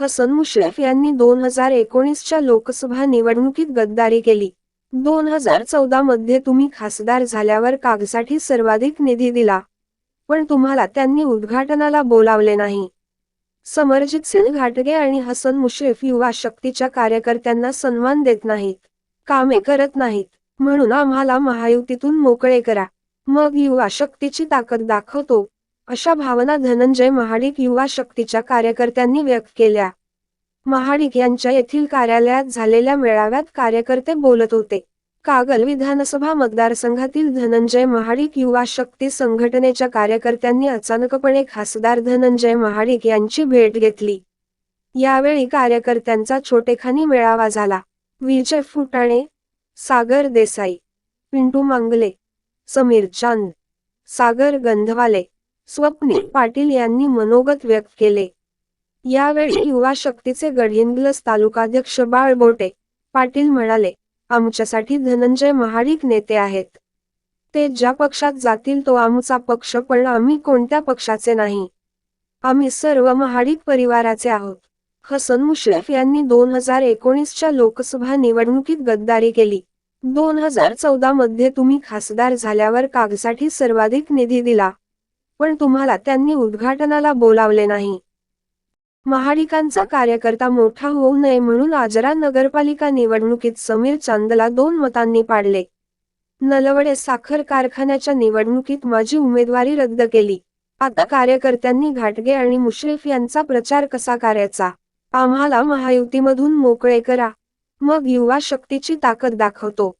हसन मुश्रफ यांनी दोन हजार एकोणीसच्या लोकसभा निवडणुकीत गद्दारी केली. दोन हजार चौदा मध्ये तुम्ही खासदार झाल्यावर कागसाठी सर्वाधिक निधी दिला. पण तुम्हाला त्यांनी उद्घाटनाला बोलावले नाही. समरजित सिंह घाटगे आणि हसन मुश्रीफ युवा शक्तीच्या कार्यकर्त्यांना सन्मान देत नाहीत. कामे करत नाहीत. म्हणून आम्हाला महायुतीतून मोकळे करा. मग युवा शक्तीची ताकद दाखवतो. अशा भावना धनंजय महाडिक युवा शक्तीच्या कार्यकर्त्यांनी व्यक्त केल्या. महाडिक यांच्या येथील कार्यालयात झालेल्या मेळाव्यात कार्यकर्ते बोलत होते. कागल विधानसभा मतदारसंघातील धनंजय महाडिक युवा शक्ती संघटनेच्या कार्यकर्त्यांनी अचानकपणे खासदार धनंजय महाडिक यांची भेट घेतली. यावेळी कार्यकर्त्यांचा छोटेखानी मेळावा झाला. विजय फुटाणे सागर देसाई पिंटू मांगले समीर चांद सागर गंधवाले स्वप्ने पाटील यांनी मनोगत व्यक्त केले. यावेळी युवा शक्तीचे गडहिंग्लज तालुकाध्यक्ष बाळ बोटे पाटील म्हणाले आमच्यासाठी धनंजय महाडिक नेते आहेत. ते ज्या पक्षात जातील तो आमचा पक्ष पण आम्ही कोणत्या पक्षाचे नाही. आम्ही सर्व महाडिक परिवाराचे आहोत. हसन मुश्रफ यांनी दोन हजार एकोणीसच्या लोकसभा निवडणुकीत गद्दारी केली. दोन हजार चौदा मध्ये तुम्ही खासदार झाल्यावर कागसाठी सर्वाधिक निधी दिला. पण तुम्हाला त्यांनी उद्घाटनाला बोलावले नाही. महाडिकांचा कार्यकर्ता मोठा होऊ नये म्हणून आजरा नगरपालिका निवडणुकीत समीर चांदला दोन मतांनी पाडले. नलवडे साखर कारखान्याच्या निवडणुकीत माझी उमेदवारी रद्द केली. आता कार्यकर्त्यांनी घाटगे आणि मुश्रीफ यांचा प्रचार कसा करायचा? आम्हाला महायुतीमधून मोकळे करा. मग युवा शक्तीची ताकद दाखवतो.